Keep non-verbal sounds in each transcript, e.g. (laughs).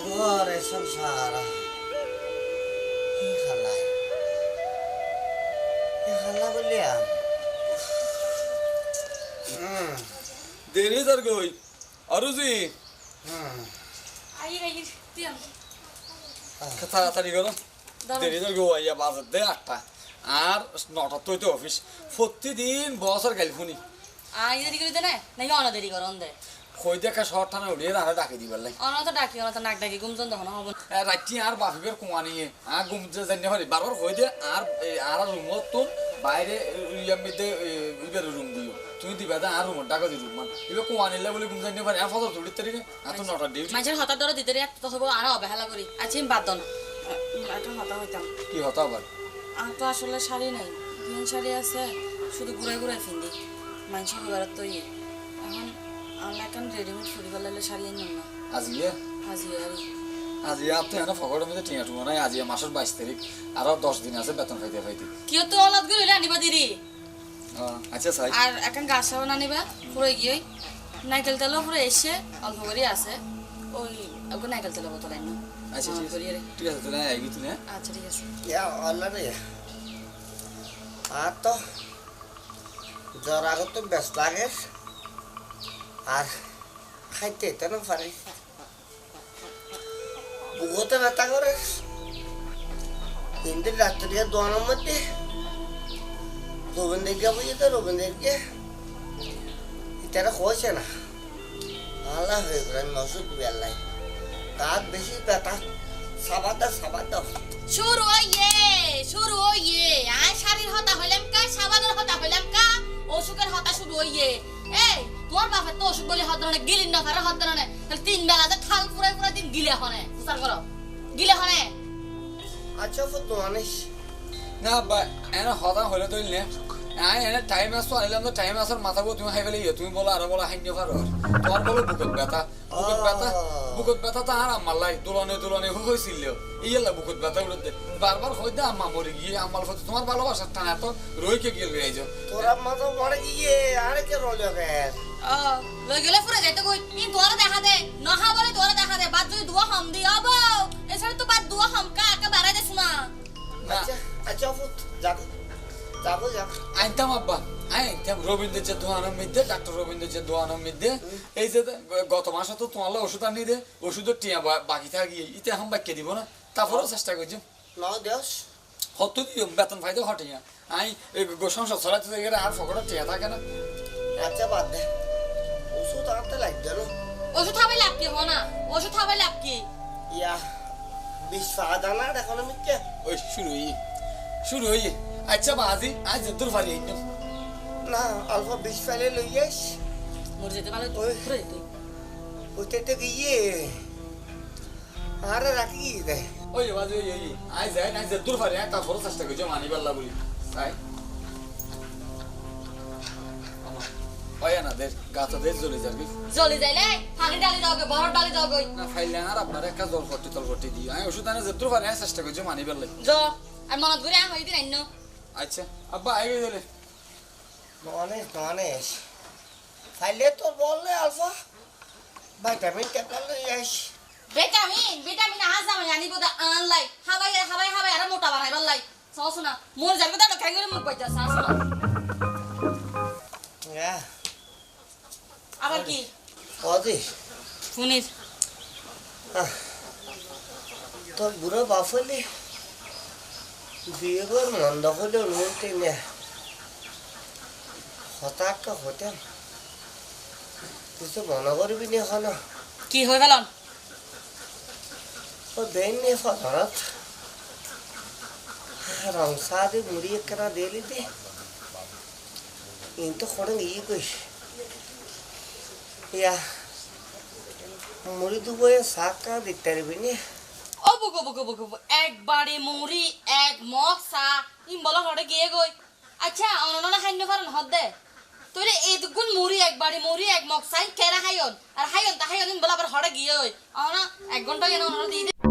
ঘর সংসার খালাই খালা বলিয়া হুম দেরি তার গই আরও জি হুম আইর আইর দিয়াম তাড়াতাড়ি করো দাঁড়াও। দেরি তার গো আইয়া বাজার দে আটটা আর নটা তো অফিস প্রতিদিন বস আর গাইল ফোনি আই দেরি করে দে না নাকি অন দেরি কর অন দে কই দেখা শহর থানা উড়িয়ে রাখা ডাকি দিবার লাই। অন তো ডাকি অন তো নাক ডাকি গুমজন তখন হব রাত্রি আর বাপিবের কুয়া নিয়ে। আর ঘুমতে জানি পারি বারবার কই দে আর আর রুমত তুন বাইরে ইয়ার মধ্যে রুম দিও। তুমি দিবা দে আর রুমত ডাকা দি রুম মান। ইবে কুয়া নিলে বলে ঘুম জানি পারি আর ফটো তুলির তারিখে আর তো নটা ডিউটি মানুষের হঠাৎ ধরে দিতে রে তো হব আর অবহেলা করি। আচ্ছা আমি বাদ না। একটা হতা হইতাম। কি হতো আবার? আর তো আসলে শাড়ি নাই। তিন শাড়ি আছে শুধু ঘুরাই ঘুরাই ফিন্দি মানুষ হইবার তো ইয়ে। এখন আমরা এখন রেডিমেড ফুরি ফেলালে শাড়ি আনিম না। আজিয়ে? হাজি আর আজি আর তো এনে ফকরের মধ্যে টিয়া টুমো নাই আজি মাসের বাইশ তারিখ আরও দশ দিন আছে বেতন খাইতে খাইতে কিয় তো অলাদগুলো আনিবা দিরি ও, আচ্ছা সাই আর এখন গাছাও নানিবা ফুরে গিয়ে। নাইকেল তেলও ফুরে এসে অল্প করে আছে। ওই ওকে নাইকেল তেলের বোতল আনি আচ্ছা ঠিক আছে। তুই আইবি তুই আচ্ছা ঠিক আছে। ইয়া আর তো জ্বর আগত তো ব্যস্ত লাগে আর খাইতে তো না পারি। বুকতে ব্যথা করে। কিন্তু রাত্রি দোয়ানোর মধ্যে রবীন্দ্রকে বুঝিতে রবীন্দ্রকে। এটা হয়েছে না, আল্লাহ হয়ে গেলেন নসুদ বেলাই তার বেশি ব্যথা, সাবাদ দাও সাবাদ। দাও শুরু হইয়ে শুরু হইয়ে। আয় শাড়ির হতা হইলাম কা, সাবানের হতা হইলাম কা, অসুখের হতা শুরু হইয়ে। এই তোমার বাপের তো অসুখ বলে হত না গিলিন না ফারে হত না তাহলে তিন বেলাতে থাল পুরাই পুরাই দিন গিলে হনে উচার করো। গিলে হনে আচ্ছা ফুটু আনিস। না বা এনে হতা হইলে তুই নে আই এনে টাইম আসতো আইলাম তো টাইম আসার মাথা গো তুমি ইয়ে তুমি বলো আরও বলো হাইন্য পারো তোমার বলো বুকত ব্যথা বুকত ব্যথা বুকত ব্যথা তো আর আমার লাই দুলনে দুলনে হয়েছিল ইয়েলা বুকত ব্যথা উঠতে বারবার হইতে আম্মা মরে গিয়ে আমার হতে তোমার ভালোবাসার টানা তো রইকে গিয়ে লই আইছো তোরা মাথা পড়ে গিয়ে আরে কে গেল ও লই গেলে ফুরে যাইতে কই ইন তোরা দেখা দে। নহা বলে তোরা দেখা দে। বাদ যদি দুয়া হাম দি। আবো এছাড়া তো বাদ দুয়া হাম কা কা বাড়াই দেছ না না। আচ্ছা আচ্ছা ফুট যাব যাব যাব আইনতাম আব্বা। আইনতাম রবীন্দ্র যে দোয়ানোর মধ্যে ডাক্তার রবীন্দ্র যে দোয়ানোর মধ্যে এই যে গত মাসে তো তোমার ওষুধ আনি দে। ওষুধের টিয়া বাকি থাকি ইতে এখন বাক্য দিব না। তারপরেও চেষ্টা করছি ন দেস হত দিও বেতন ফাইতে হটে না। আই সংসার চলাতে গেলে আর ফকটা টিয়া থাকে না। আচ্ছা বাদ দে। ওষুধ আনতে লাগবে না। ওষুধ খাবে লাভ কি? হনা ওষুধ খাবে লাভ কি? ইয়া বিশ পা দানা এখন আমি কে ওই শুরু হই শুরু হই আচ্ছা বা আজি দূর আইন না অল্প বিশ ফেলে লই আইস। মরে যেতে পারলে ওই। ফুরে তুই ওইটা তো গিয়ে আরে রাখি দে ওই বাজে ওই আজ যাই না দূর আই তারপরে চেষ্টা করছি মানি পারলা বলি তাই ওই না দের গাছ দের জ্বলে যাবে। জলি যাইলে পানি ডালি দাও বড় ডালি দাও গই না ফাইলে আর আপনার একটা জল ফটি তল ফটি দিই আমি ওষুধ আনে ফারি আই চেষ্টা করছি মানি পারলে জ আর মনত করে আহ হইদিন আইনো। আচ্ছা আব্বা আই গেলে ননেস ননেস ফাইলে তোর বললে আলফা। ভাইটামিন ট্যাবলেট লই আইস ভিটামিন ভিটামিন আজ আমি আনিব দা আনলাই। হাবাই হাবাই হাবাই আর মোটা বানাইবার লাই সস না মোর যাবে দা খাই গেলে মুখ পাইতা সাস না হ্যাঁ আবার কি? অদি ফুনির তোর বুড়ো বাফলি বিয়ে কর মন্দ হলে অনুমতি নে। হঠাৎ হতেন কিছু মনে করবি নি এখন? কি হই গেলন ও দেন নি ফদরত রং সাদি মুড়ি একরা দেলি দে ইন তো খড়ে ই কইস। ইয়া মুড়ি দুবয়ে শাকটা দিতে পারবি নি? ও বুকো বুকো বুকো একবারে মুড়ি, এক মশা ইম বলা হড়ে গিয়ে গই আচ্ছা অননা খাইন্য পারেন হদ দে। তোরে এই মুড়ি, একবারে মুড়ি, এক মশাই কেরা হাইন আর হাইন তা ইম বলা আবার হড়ে গিয়ে গই অনা এক ঘণ্টা কেন অননা দিয়ে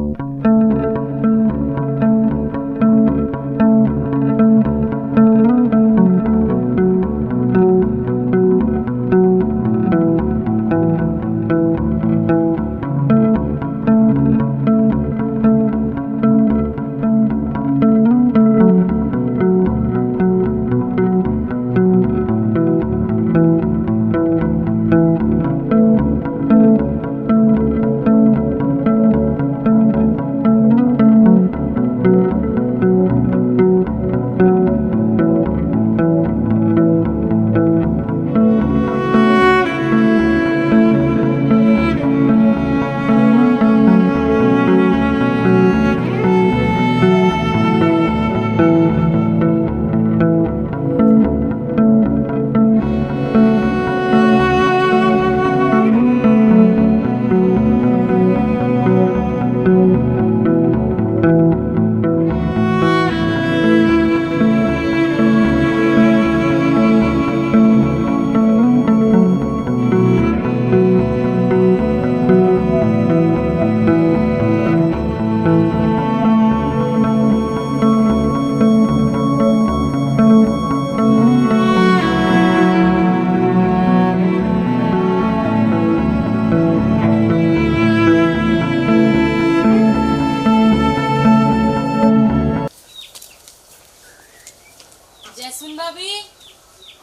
জেসমিন ভাবি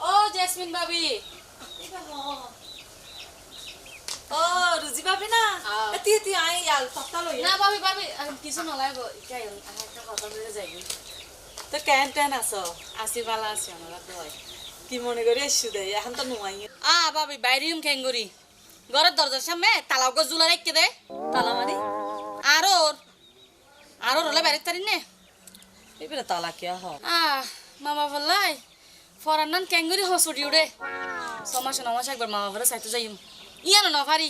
ও জেসমিন ভাবি ও রুজি ভাবি না? এতি তুই আই আল পাতা লই না ভাবি ভাবি কিছু নলাইব ইকাই তো কেন টেন আছো? আসি ভালো আছি আমরা দয় কি মনে করি এসু দেয় এখন তো নুমাই আ ভাবি বাইরিম খেঙ্গুরি ঘরের দরজার সামনে তালাও গো জুলা রেখে দে। তালা মারি আর ওর আর ওর হলে বাইরে তারি নে? এবারে তালা কে হ? আহ। মামা বললাই ফরান নান ক্যাঙ্গুরি হসুটি উড়ে। ছমাস নমাস একবার মামা বলে চাইতে যাইম। ইয়ানো ন পারি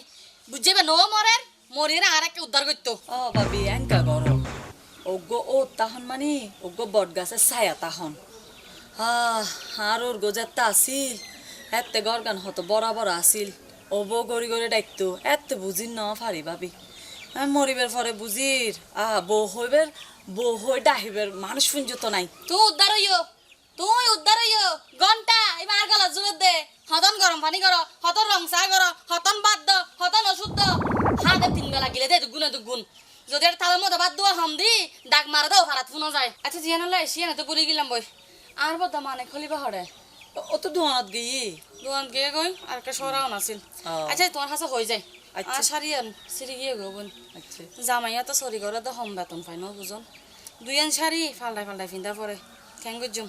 বুঝবে নো মরের মরিয়ে আর একটা উদ্ধার করতো। ও ভাবি এনকা গর ওগ্য ও তাহন মানে ওগ্য বট গাছের ছায়া তাহন। আহ আর ওর গোজারটা আসিল। এতে গরগান হতো বরাবর আসিল। ও গড়ি গড়ি ডাকতো। এত বুঝির ন ফারি ভাবি। মরিবের পরে বুঝির। আহ বউ হইবের বউ হই ডাহিবের মানুষ পুঞ্জ তো নাই। তুই উদ্ধার হইও তুই উদ্ধার হইও ঘণ্টা এবার গলা জোর দে। হতন গরম পানি কর হতন রং চা কর হতন বাদ দ হতন ওষুধ দ হাতে তিন বেলা গিলে দে দুগুণ দুগুণ। যদি আর তালের মধ্যে বাদ দেওয়া হম দি ডাক মারা দাও ভাড়াত ফোনা যায়। আচ্ছা জিয়ান হলে সিয়ান তো বলে গেলাম বই। আর বদা মানে খলিবা হরে? ও- তো ধোঁয়াত গিয়ে দোকান গিয়ে গই আর একটা সরাও নাছিল। আচ্ছা তোমার কাছে হয়ে যায়। আচ্ছা। আর সারিয়ান সিরি গিয়ে গো বোন আচ্ছা। জামাইয়া তো সরি করে তো হম বেতন পাই ন বুঝন। দুইয়ান শাড়ি ফাল্টাই ফাল্টাই ফিন্দা পরে কেন গুজুম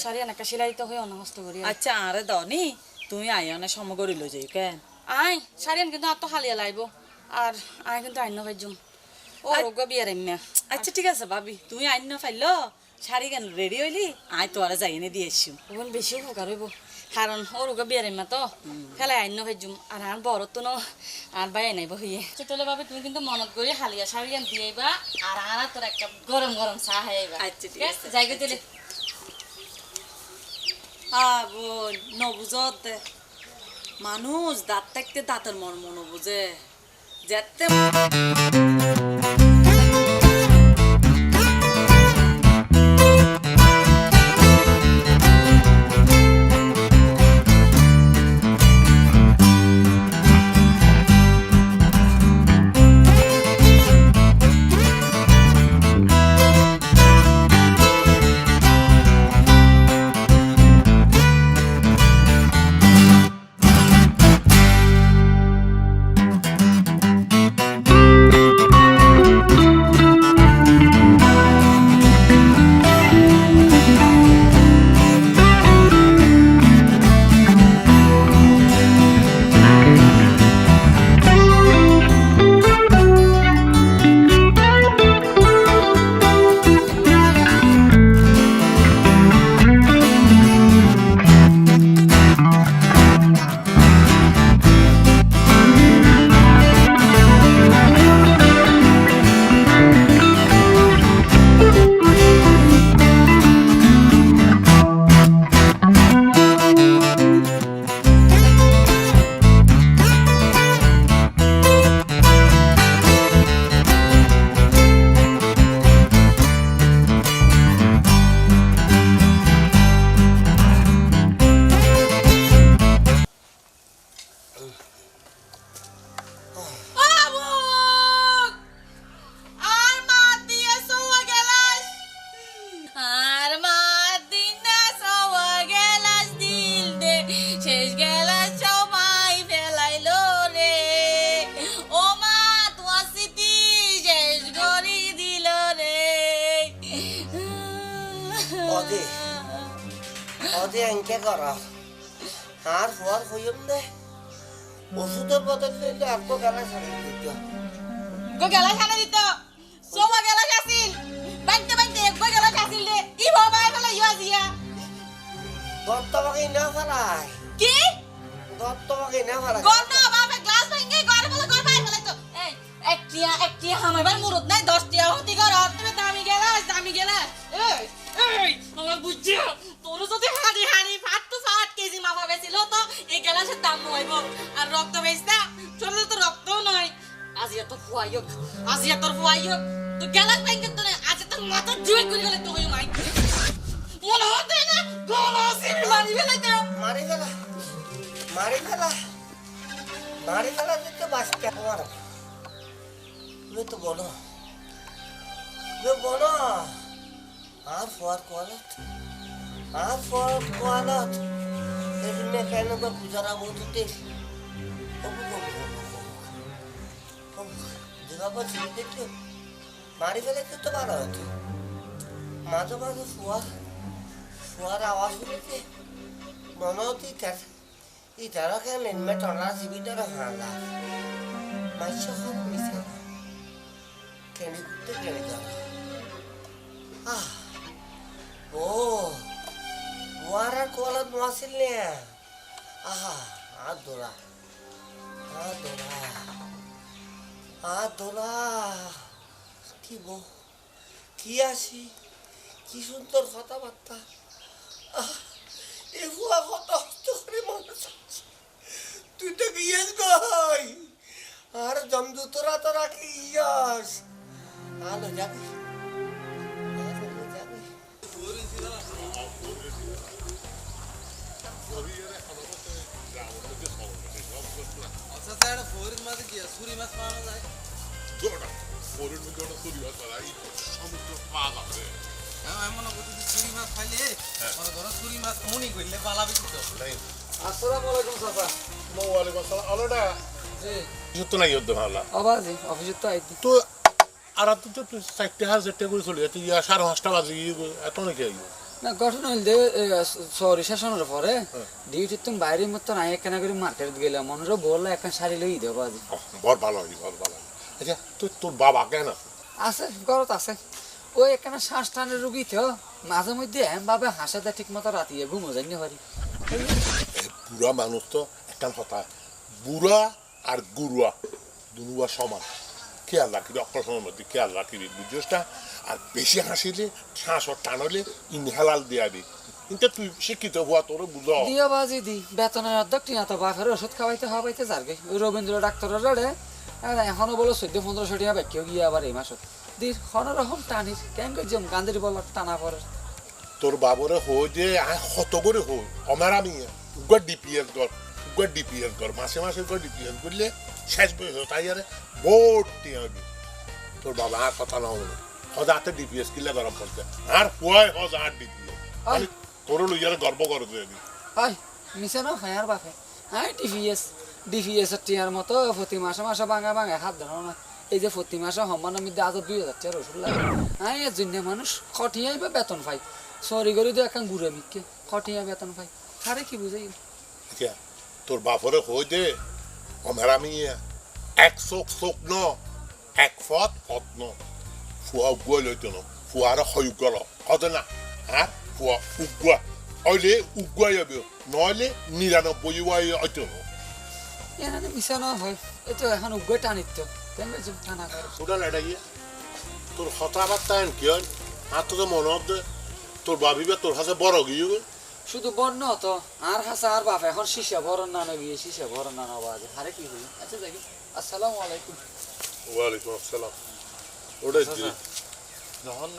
শাড়ি একটা সিলাই তো হয়ে অনহস্ত করি আর। আচ্ছা আরে দনি তুমি আইনে সমগরি লই যাই কেন? আই শাড়িয়ান কিন্তু আর তো হালিয়া লাইব। আর আই কিন্তু আইন ভাইজুম ও রোগ বিয়ার এমনি আচ্ছা ঠিক আছে ভাবি তুমি আইন ফাইল? শাড়ি কেন রেডি হইলি? আই তো আরে যাই এনে দিয়ে এসছি ওখান বেশি উপকার হইব। কারণ ও রোগ বিয়ার এমনি তো। খেলাই আইন ভাইজুম আর আর বড় তো ন। আর বাই নাইব হইয়ে। চলে ভাবে তুমি কিন্তু মনত করি হালিয়া শাড়িয়ান দিয়েবা আর আর তোর একটা গরম গরম চা খাইবা আচ্ছা, ঠিক আছে। জায়গা দিলে আ বোন নবুজত মানুষ দাঁত থাকতে দাঁতের মর্ম নবুঝে যেতে কর আর হওয়ার হইম দে ওষুধের বদলে আর তো গেলা ছাড়ি দিত। গো গেলাস আনে দিত। সোয়া গেলাস আসিল বাইতে বাইতে একবার গেলাস আসিল রে। ই বাবা ফেলাই ইয়া জিয়া। দত্ত আমাকে না ফেলাই। কি? দত্ত আমাকে না ফেলাই। গর্ণ বাপে গ্লাস ভেঙে ঘরে বলে ঘর বাইরে ফেলাই তো। এই এক টিয়া এক টিয়া আমার মুরুদ নাই দশ টিয়া হতি ঘর। আর তুমি দামি গেলাস দামি গেলাস এই এই আমার বুঝছি? তোর যদি এই গেলাসের দাম হইব আর রক্ত বেচতা চলে তো রক্তও নয় আজ এত ফুয়াইক আজ এত ফুয়াইক তো গেলাস ভেঙে তো আজ তোর মাথা জুয়ে করে গেলে তো মাই মনে হতে না গলাসি মারি ফেলাইতে মারি ফেলা মারি ফেলা মারি ফেলা দিতে বাঁচতে আমার তুমি তো বলো, তুমি বলো আর ফোয়ার কোয়ালত আর ফোয়ার কোয়ালত। এজন্য কেন বা গুজারা বলতে দুর্গাপুর ছেলে দেখল মারি ফেলে তো ভালো হতো। মাঝে মাঝে শোয়ার শোয়ার আওয়াজ শুনেছে, মনে হতো কেন এনমে টনা কেনে যাওয়া। নে আহা আর দোলা আর দোলা আর দোলা কি বো কি আসি কি সুন্দর কথাবার্তা এ বুয়া কত কষ্ট করে মানুষ। তুই তো গিয়েস গই আর জমদু তোরা তোরা কি ইয়াস আলো যাবি সুরি মাছ পাওয়া যায়। চুরি হয় সমুদ্র হ্যাঁ আমি মনে করছি সুরি মাছ খাইলে মনে ধরো সুরি মাছ মনি করলে পালাবি কিন্তু আসসালামু আলাইকুম চাচা। ওয়ালাইকুম আসসালাম। আলোটা জি। যত নাই যত ভালো আবাজি অফিসে তো আইতি তো আর তো চারটে হাজার চারটে করে চলি তুই ইয়া সাড়ে পাঁচটা বাজে গিয়ে এত নাকি আইব? না গঠন হইল দে সরি শেষনের পরে ডিউটি তুমি বাইরে মতো নাই একখানা করে মার্কেট গেলাম। মনে বললা একখান শাড়ি লই দেবো আজি। বড় ভালো হয় বড় ভালো আচ্ছা তুই তোর বাবা কেন আছে? ঘরত আছে। ওই একখানা শ্বাস টানের রুগী তো। মাঝে মধ্যে এম ভাবে হাসাতে ঠিক মতো রাতিয়ে ঘুমো জানি পারি। বুড়া মানুষ তো একটা কথা বুড়া আর গুরুয়া দুনুয়া সমান। খেয়াল রাখিবি অপারেশনের মধ্যে খেয়াল রাখিবি বুঝছিস না আর বেশি হাসিলে শ্বাস টানলে ইনহেলাল দিয়াবি কিন্তু তুই শিক্ষিত হওয়া তোর বুঝ দিয়া বাজি দি বেতনের অর্ধেক টিয়া তো বাপের ওষুধ খাওয়াইতে খাওয়াইতে যারগে। ওই রবীন্দ্র ডাক্তারের রড়ে এখনও বলো চোদ্দ পনেরোশো টাকা ব্যাখ্যাও গিয়ে আবার এই মাসত। দির হন রকম টানির কেন করছিম গান্ধীর বলার টানা পরে। তোর বাবরে হই যে কত করে হই। আমার আমি উগা ডিপিএস কর উগা ডিপিএস কর মাসে মাসে উগা ডিপিএস করলে শেষ বয়স তাই আরে বোট টিয়াবি তোর বাবা আর কথা না হলো। হজা হাতে ডিপিএস কিলে গরম পড়ছে আর হুয়াই হজা আর ডিপিএস আই। তোর লইয়ারে গর্ব করে দেবি আই মিশে না হায়ার বাপে। আই ডিভিএস ডিভিএস এর টিয়ার মতো প্রতি মাসে মাসে ভাঙা ভাঙা হাত ধরো না এই যে প্রতি মাসে সমানের মধ্যে আজ দুই হাজার টাকার ওষুধ লাগে আই এর জন্য মানুষ খটিয়াই বা বেতন পাই সরি করি তো এখন ঘুরে মিকে খটিয়া বেতন পাই আরে কি বুঝাই তোর বাপরে হই দে আমার আমি এক চোখ চোখ ন এক ফত ফত ন ফুয়া উগুয়াই লইতো ন ফুয়ারে হয় উগুয়াল কত না হ্যাঁ ফুয়া উগুয়া অইলে উগুয়াই যাবে নইলে নিরানব্বই ওয়াই হয়তো ন এখানে মিশা না হয় এই তো এখন উগ্র টানিত টানা করে লেটা গিয়ে তোর কথাবার্তা এন কি হয় আর তোকে মনে হতে তোর ভাবিবে তোর কাছে বড় গিয়ে গেল শুধু বন্য তো আর হাসা আর বাপ এখন শিশা বড় নানো গিয়ে শিশা বড় নানো বাজে আরে কি হই আচ্ছা দেখি। আসসালামু আলাইকুম। ওয়ালাইকুম আসসালাম। ওটাই আচ্ছা, যখন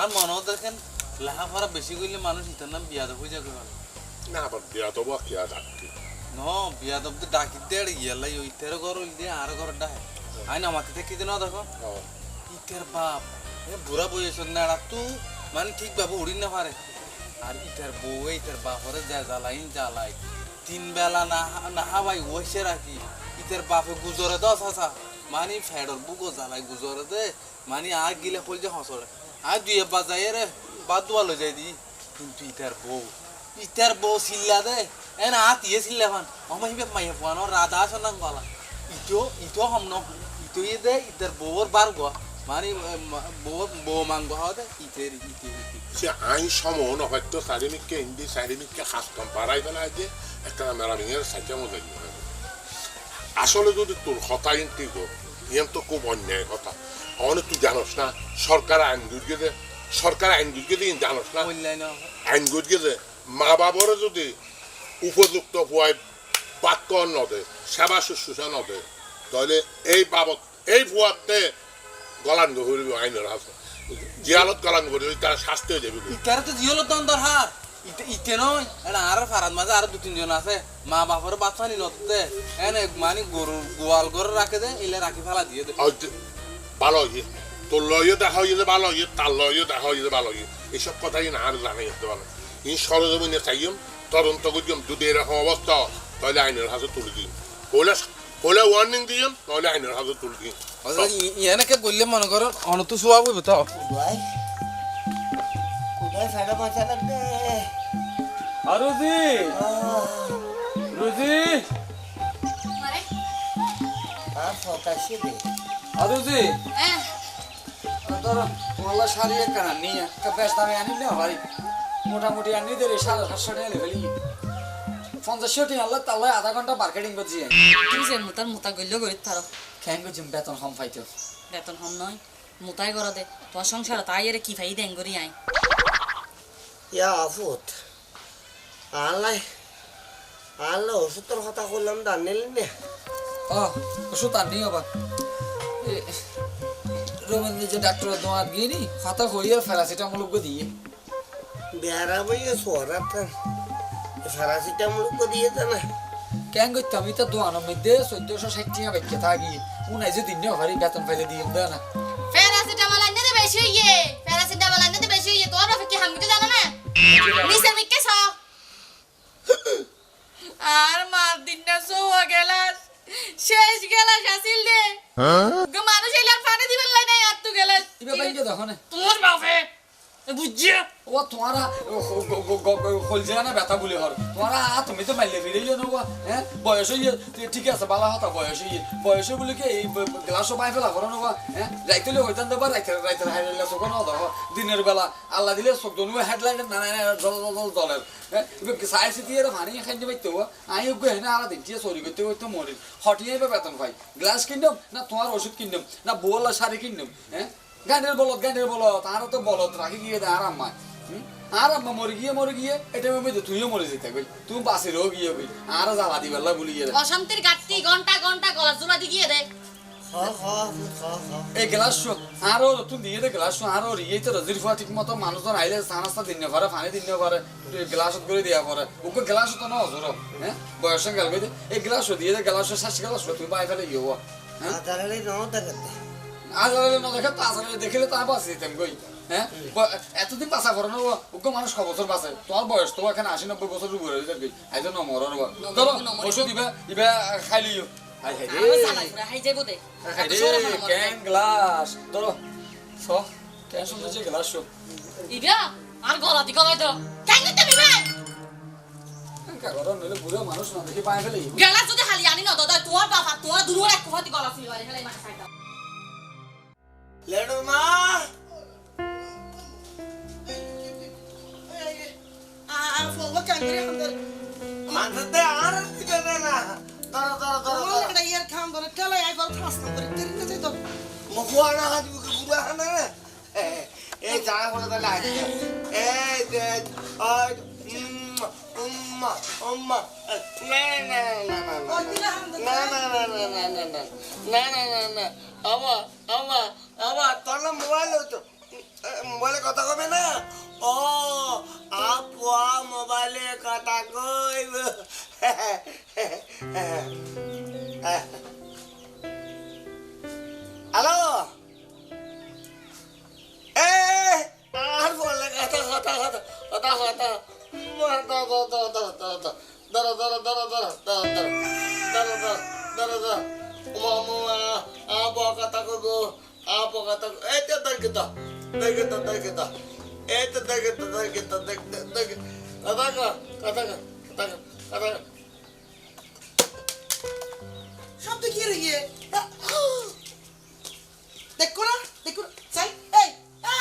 আর মনে দেখেন লেখাপড়া বেশি করলে মানুষ ইতার নাম বিয়াদব হয়ে যাবে না আবার দেয়া তো বা কিয়া ডাকতে? ন বিয়াদব তো ডাকি দে আর ইয়ালাই ওই তেরো ঘর হইল দিয়ে আর ঘর ডাহে আই না মাথা থেকে দিন দেখো। ইতের বাপ এ বুড়া বয়স না তু মানে ঠিক ভাবে উড়ি না পারে। আর ইটার বউ, ইটার বাপরে যা জ্বালাই জ্বালাই। তিন বেলা না না হাবাই ওইসে রাখি। ইটার বাপে গুজরে দশ হাসা মানে ফেডর বুকো জ্বালাই গুজরে দে। মানে আর গিলে হল যে হসরে। আর দুই বাজাই রে, বাদ দোয়া লই যাই দি। কিন্তু ইটার বউ ইটার বউ সিল্লা দে। এন আত ইয়ে সিল্লা ফান আমার হিবে মাইয়া পানো রাধা সনাং গলা ইটো ইটো হমন ইটো ইয়ে দে, ইটার বউর বার গো মানে বউ বউ মাংগ হবে ইটের ইটে ইটে সে আইন সমন হয়তো চারিমিককে হিন্দি চারিমিককে খাসতাম পারাই ফেলা যে একটা মেরামিনের সাইতে মজা আসলে যদি তোর কথা ইন ঠিক হোক তো খুব অন্যায় কথা। অনেক তুই জানোস না সরকার আইন গুজকে দে সরকার আইন গুজকে দিয়ে জানোস না। আইন গুজকে দে। মা বাবারে যদি উপযুক্ত হওয়ায় বাক্য নদে সেবা শুশ্রূষা নদে তাহলে এই বাবদ এই ভুয়াতে গলান গহরিব আইনের আছে জিয়ালত গলান গহরিব তার শাস্তি হয়ে যাবে। ইটারে তো জিওলো দন দরহার ইতে ইতে নয় এটা আর ফারাদ মাঝে আর দু তিনজন আছে। মা বাপর বাচ্চা নি নতে এনে মানে গরু গোয়াল করে রাখে দে এলে রাখি ফেলা দিয়ে দে। ভালো হয়ে তোর লয়ে দেখা হয়ে ভালো হয়ে তার লয়ে দেখা হয়ে ভালো হয়ে এইসব কথাই না আর জানাই যেতে পারে এই সরজমিনে চাইম তদন্ত করিম যদি এরকম অবস্থা তাহলে আইনের হাতে তুলে দিম বলে হলে ওয়ার্নিং দিয়েন নাহলে আইনের হাতে তুলছি এনেকে করলে মনে করো অনত সোয়া বইবে তো রুজি রুজি রুজি শাড়ি একটা নিয়ে ভাই মোটামুটি আনি দেরি সাড়ে সাতশো টাকা পঞ্চাশশো টাকা আল্লাহ তাল্লাহ আধা ঘণ্টা মার্কেটিং করছি। তুই যে মুতার মুতা গল্য করি তার খেয়ে করছি বেতন কম পাইতো। বেতন হম নয় মুতাই করা দে। তোমার সংসার তাই এর কি ফাই দেন করি আই ইয়া আফুত আল্লাহ আল্লাহ ওষুধের কথা করলাম জানিলেন না? ও ওষুধ আর নেই আবার। রবীন্দ্র যে ডাক্তারের দোয়াত গিয়ে নি খাতা হইয়ে প্যারাসিটামল দিয়ে। বেড়া বইয়ে সোরাটা ফেরাসিটামল দিয়েছে না? কেন করতে আমি তো দোয়ানোর মধ্যে চোদ্দশো ষাট টাকা বেঁকে থাকি। উনাই যে দিন ভারি বেতন পাইলে দিয়ে দেয় না। প্যারাসিটামল আনতে দে বেশি হইয়ে। প্যারাসিটামল আনতে দে বেশি হইয়ে। তোর বাপে কি হামি জানো না? নিসের মিকে ছ আর মার দিন না সোয়া গেলাস। শেষ গেলাস আসিল রে গো মানুষ এলে আর পানি দিবেন লাই নাই আর তু গেলাস। এবার বাইকে দেখো না। তোর বাপে। বুঝছিস ও তোমারা হলছে না ব্যথা বলে হর। তোমারা তুমি তো মাইলে ফিরে না হ্যাঁ বয়স হইয়ে ঠিক আছে, বালা হতা বয়স হইয়ে। বয়স বলে কি এই গ্লাসও পাই ফেলা করো না হ্যাঁ রাইতলে হইতান দেবা রাইতে রাইতে হাইলে চোখ না দিনের বেলা আল্লাহ দিলে চোখ দনু হেডলাইন না না জল জল জলের হ্যাঁ সাই সিটি এর ভানি খাই পাইতে আই গো হেনা আলা দিন চুরি করতে করতে মরি হটিয়ে বেতন পাই। গ্লাস কিনলাম না তোমার ওষুধ কিনলাম না বোলা শাড়ি কিনলাম হ্যাঁ গানের বলত গানের বলত তারা তো বলত রাখি গিয়ে দেয় আর আম্মা হুম? আর আম্মা মরে গিয়ে মরে গিয়ে এটা মধ্যে তুইও মরে যেতে কই। তুমি বাসিরও গিয়ে কই আর জ্বালা দিবেলা বলি গিয়ে অশান্তির গাত্তি ঘণ্টা ঘণ্টা গলা জোড়া দিয়ে দে হ হ হ হ এই গ্লাস শো আরও তুমি দিয়ে দে গ্লাস শো আরও রিয়ে তো রজির ফুয়া ঠিক মতো মানুষজন আইলে সানাস্তা দিন পারে পানি দিন পারে গ্লাসত করে দিয়া পারে। ওকে গ্লাস তো না হজর হ্যাঁ? বয়স গেল দে। এই গ্লাস দিয়ে দে গ্লাস শেষ গ্লাস তুমি পাই ফেলে ইয়ে হ্যাঁ? আদারে নাও দেখাতে। আজারে না দেখে তো আজারে দেখলে তা কই? হ্যাঁ? এতদিন বাঁচা পড়ে না ওকে মানুষ ক বছর বাঁচে? তোমার বয়স তো এখানে আশি নব্বই বছর উপরে হয়ে যাবে তো নমর ধরো ওষুধ খাইলিও গ্লাস। ধরো গ্লাস শো। আর গলা দি তো কেন কাগর নইলে বুড়ো মানুষ না দেখি পায় ফেলে। গেলা যদি হালি আনি ন দাদা তোমার বাবা তোমার দুনুর এক কুফাতি গলা ফিলি মারি ফেলাই মাথা লেডুর মা মাথাতে আর দিবে না। দর দর দর দর ইয়ার খাম দর চলে আই বল ফাস্ত করে তেরি না তো মুখওয়ানা হাত মুখে বুড়া হানা এই জানা বলে তাহলে এই উম্মা উম্মা না না না না না না না না না না না না না না না আবা আবা আবা তোর না মোবাইল হতো মোবাইলে কথা কবে না? ও আপুয়া মোবাইলে কথা কইব। (laughs) শব্দ কি রে দেখো না দেখো না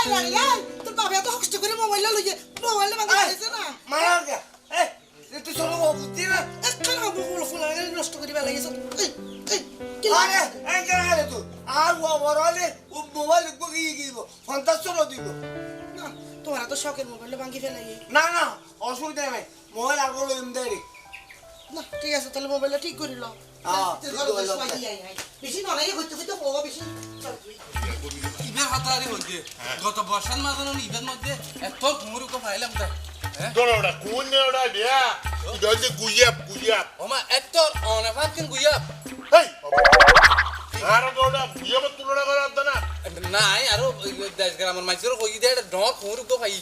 রানী এই তোর বাবা এত কষ্ট করে মোবাইল লইয়ে মোবাইল মানে আছে না মারা গে এই তুই সব বুঝতি না মোবাইল ফোন নষ্ট করে বেলা এই এই আরে এই কেন আরে তুই আর ও বড়লে ও মোবাইল বকি গিব পঞ্চাশ টাকা দিব না তোমার এত শখের মোবাইল ভাঙি ফেলাই না না অসুবিধা নাই মোবাইল আর বলো এম দেরি না ঠিক আছে তাহলে মোবাইলটা ঠিক করিল হ্যাঁ, ঠিক করিল। বেশি নলাই হইতে হইতে হওয়া বেশি। ইবের হাতারি হইছে গত বর্ষার মাঝে ইবের মধ্যে এত ঘুমুর কো ফাইলাম তা কোন দিয়া? ওমা এত কিন আর করা হতো নাই আর দেশ গ্রামের মাইসের কই দে ডক ঘুমুর কো ফাই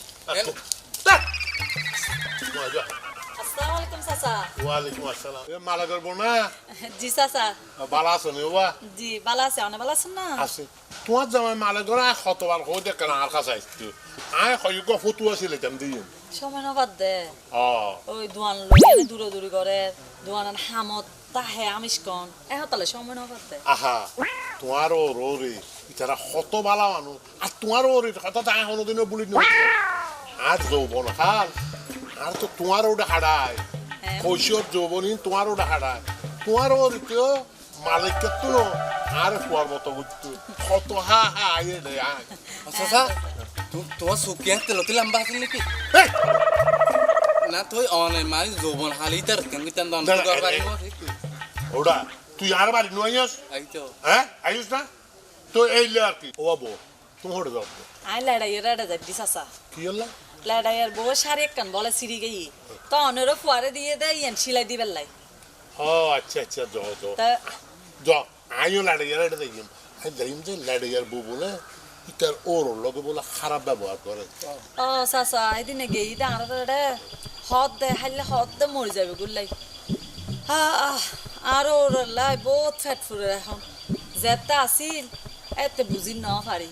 আলাইকুম চাচা। ওয়ালাইকুম আসসালাম। এ মালা করব না? জি চাচা। বালা আছো নি বাবা? জি ভালো আছে। অনেক ভালো আছেন না? আছে। তোমার জামাই মালা করা কতবার হয়ে দেখে না আর কাছে আসছে। আয় হয়ুগ ফটুয়া ছিল তেম দিয়ে। সময় নবাদ দে। ও ওই দোয়ান লই দূরে দূরে করে দোয়ান হামত তাহে আমিষ কন। এহতালে সময় নবাদ দে। আহা তোমার ও রে ইতারা কত বালা মানুষ। আর তোমার ও রে কথা তাই কোনোদিনও বলি নি আর যৌবন হাল আর তো তোমার ওটা হারায়। হ্যাঁ। কৈশোর যৌবনী তোমার ওটা হারায়। তোমার ও রিতেও তো আর কুয়ার মতো বুঝতো কত হা হা আইয়ে রে আয়। চাচা তোমার সুকিয়া তেলতে লম্বা আছিল নেকি? না তুই অনে মানে যৌবন হালি তার কেন কেন দন দাঁড়া, ওটা তুই আর বাড়ি নয় আই তো। হ্যাঁ? আইস না? তো এই আর কি। ও বাবু তুমি হটে যাও আই লড়াই রেড়ে যাবি চাচা কি হল্লা লড়াইয়ের বউ সারি একখান বলে সিঁড়ি গেই। তো অনেরও ফুয়ারে দিয়ে দেয় ইয়ান সিলাই দিবেন লাই। ও আচ্ছা আচ্ছা যাও তা যাও আমিও লাড়াইয়ার এটা দেখিম। আমি দেখিম যে লাড়াইয়ার বউ বলে ইতার ওর লগে বলে খারাপ ব্যবহার করে। ও চাচা এদিনে গেই দে আর রে হদ দে হাইলে হদ দে মরে যাবে গুল্লাই। আর ওর লাই বহুত ফেট ফুরে এখন। যেটা আছিল এতে বুঝি ন পারি।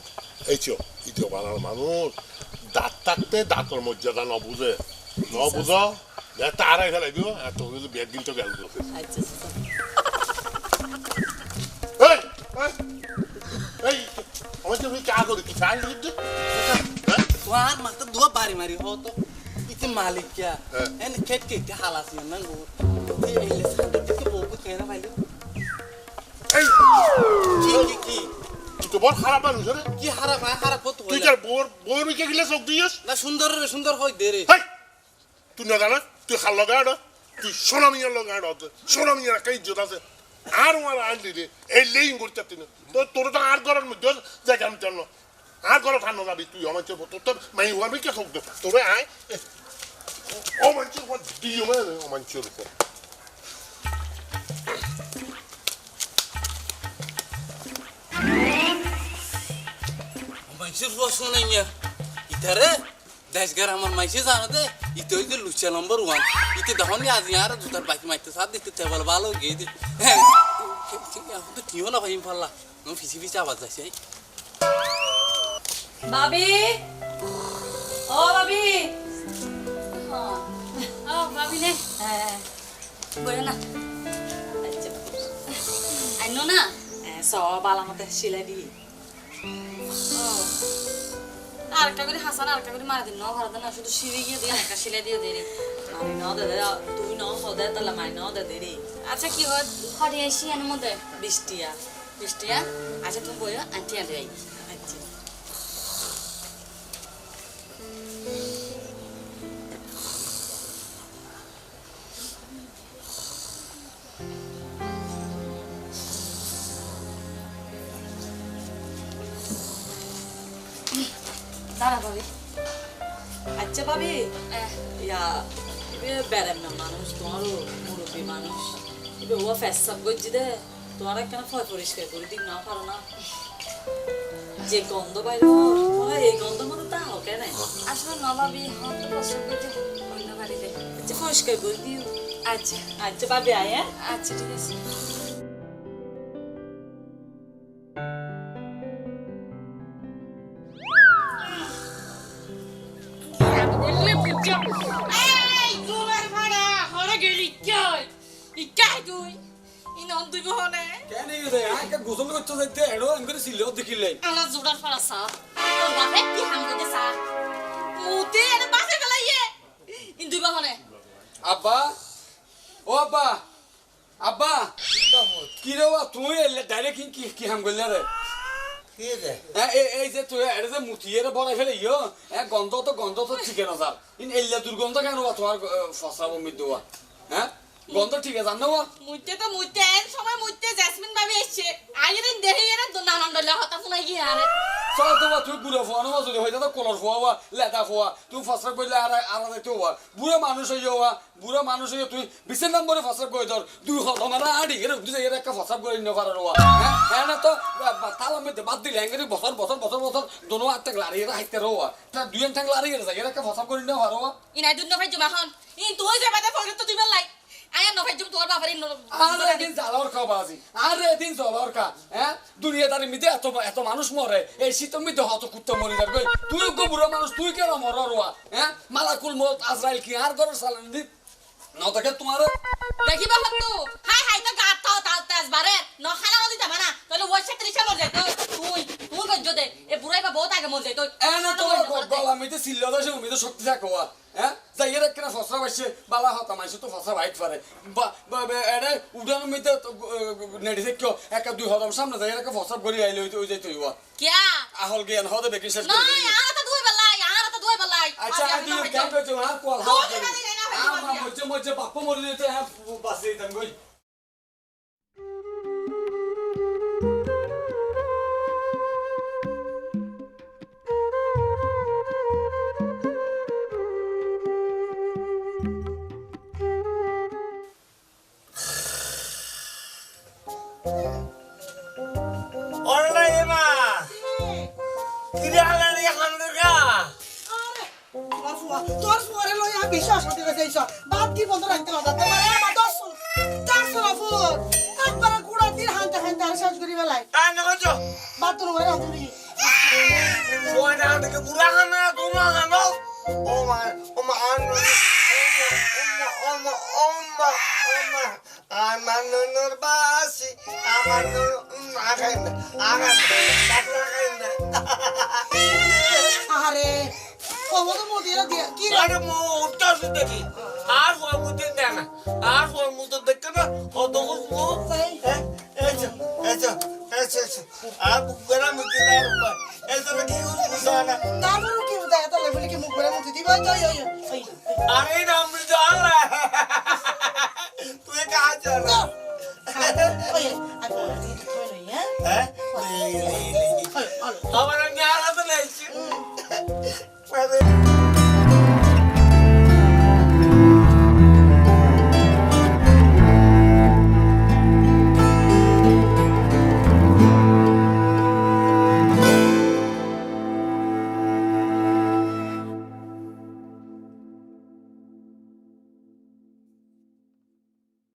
এই চো ইতো বানার মানুষ। দাঁত থাকতে দাঁতর মর্যাদা ন বুঝে ন বুঝ তারাই ফেলাই দিও এত বুঝে ব্যাগ দিন তো গেল আচ্ছা এই আমার তো চা করি কি চা দিতে তোমার মাথা দুয়া বাড়ি মারি হ তো ইতে মালিক হ্যাঁ। এন খেট কে না গো এই কেনা এই কি কি কি তুই তো বড় খারাপ মানুষ রে কি হারা পায় হারা কত তুই যার বউর বউর উইকে গেলে চোখ দিয়েস না সুন্দর রে সুন্দর হই দে রে। তুই না জানা তুই খাল লগা আড় তুই সোনা মিয়ার লগা আড় সোনা মিয়ার একটা ইজ্জত আছে। আর আমার আনলি রে এই লেই করতে তুই তো তোর তো আর ঘরের মধ্যে জায়গা আমি জানো আর ঘরে ঠান্ডা যাবি তুই আমার তোর তোর মাই হওয়ার কে হোক তোরে আয়। ও উপর দিও মানে ও মানুষের মানুষের রস নাই মিয়া ইতারে দেশগার আমার মাইসে জানো দে ইতে হইতে লুচা নম্বর ওয়ান ইতে তখন আজ আর জুতার বাইক মাইতে সাথ দিতে টেবল ভালো গিয়ে দে হ্যাঁ তো কিও না ভাই পারলা নো ফিসি ফিসি আওয়াজ যাচ্ছে ভাবি ও ভাবি ও ভাবি নে হ্যাঁ বলে না আচ্ছা আইনো না সব আলামতে সিলাই দিই আর একটা করে হাসান আর একটা করে মারা দিন ন দেন না শুধু সিঁড়ি গিয়ে দিয়ে একটা সিলাই দিয়ে দিয়ে আমি ন দে তুই ন হদে তাহলে মাই ন দে দে রে। আচ্ছা কি হয়? হরি আইসি এর মধ্যে। বৃষ্টিয়া বৃষ্টিয়া? আচ্ছা তুমি বইও আন্টি আন্টি এবার ও ফেসাব করছি দে। তোমার কেন ফয় পরিষ্কার করে দিক না পারো না। যে গন্ধ বাইর তোমার এই গন্ধ মতো তা হোক আসলে ন ভাবি হন তো বসে করতে অন্য বাড়িতে আচ্ছা পরিষ্কার করে দিও। আচ্ছা। আচ্ছা ভাবি আয় হ্যাঁ? আচ্ছা ঠিক আছে। এই তোমার ভাড়া হরে গেলি কই ইকাই তুই ইনন তুই বহনে কেন এই রে আকে গোসল করতে যাইতে এড়ো আঙ্গুরে সিলেও দেখিলে আমার জোড়ার ফাড়া সা তোর বাপে কি হাম করে সা মুতে এর বাসে গলাইয়ে ইন দুই বহনে আব্বা ও আব্বা আব্বা কি রে তুই এলে ডাইরেক্ট কি কি হাম করলে রে কি রে এই যে তুই এটা যে মুঠিয়ে বড়াই ফেলে ইয়ো হ্যাঁ গন্ধ তো গন্ধ তো ঠিক স্যার ইন এলে দুর্গন্ধ কেন তোমার ফসা বমি দেওয়া হ্যাঁ গন্ধ ঠিক আছে জানো মুতে তো মুতে এর সময় মুতে জেসমিন ভাবি এসছে। আইরেন দেহে এর নানান ডলে হতা শুনাই গিয়ে আরে। সব তো বা তুই বুড়ো ফোয়া না যদি হয়তো তো কলর ফোয়া বা লেটা ফোয়া। তুই ফসরা করলে আর আর যাইতে হওয়া বুড়ো মানুষ হয়ে যাওয়া বুড়ো মানুষ হয়ে তুই বিশের নম্বরে ফসরা করে ধর। দুই হতো মানে আড়ি এর দুই এর একটা ফসরা করে নিতে পারে রোয়া হ্যাঁ? হ্যাঁ না তো তাল আমি বাদ দিলে এঙ্গেরি বছর বছর বছর বছর দোনো টাক লাড়ি এরা হাইতে রোয়া তা দুই টাক লাড়ি এর যায় এর একটা ফসরা করে নিতে পারো ইনাই দুন্ন ভাই জমা হন ইন তুই যে বাদে ফলে তো দিবেন লাই। আয়া নফাই জুম তোর বাপের আর এদিন জালর খাবাজি আর এদিন জলর হ্যাঁ? দুনিয়াদারি মিতে এত এত মানুষ মরে এই শীত মিতে হত কুত্তা মরি যাবে। তুই গো মানুষ তুই কেন মর রোয়া হ্যাঁ? মালাকুল মত আজরাইল কি আর ঘরের সালান দি ন দেখে তোমার। দেখিবা হতো হাই হাই তো গাত তো তাল তেজ বারে। ন খানা নদী যাবা না তাহলে ওই সাথে রিসা মর যাই তুই এ বহুত আগে মর যাই তুই এনে তোমার গলা মিতে সিল্লা দশে শক্তি থাকে হ্যাঁ? যাই এর কেন ফসরা বাইছে বালা হতা মাইছে তো ফসরা বাইট পারে এনে উড়ান মিতে নেড়ি থেকে এক দুই হদম সামনে যাই এর ফসরা করি আইলে ওই যাই তুই ওয়া কিয়া? আহল জ্ঞান হদে বেকি শেষ করে না আর তো দুই বেলাই আর তো দুই বেলাই আচ্ছা আদি কেন তো হ্যাঁ কল হ্যাঁ মজে মজে বাপ মরে দিতে হ্যাঁ বাসে দিতাম গই আমাদের মদিনা দিয়া কি আরে মো উঠতে আসুন দেখি আর তুই কাজ জানা Father.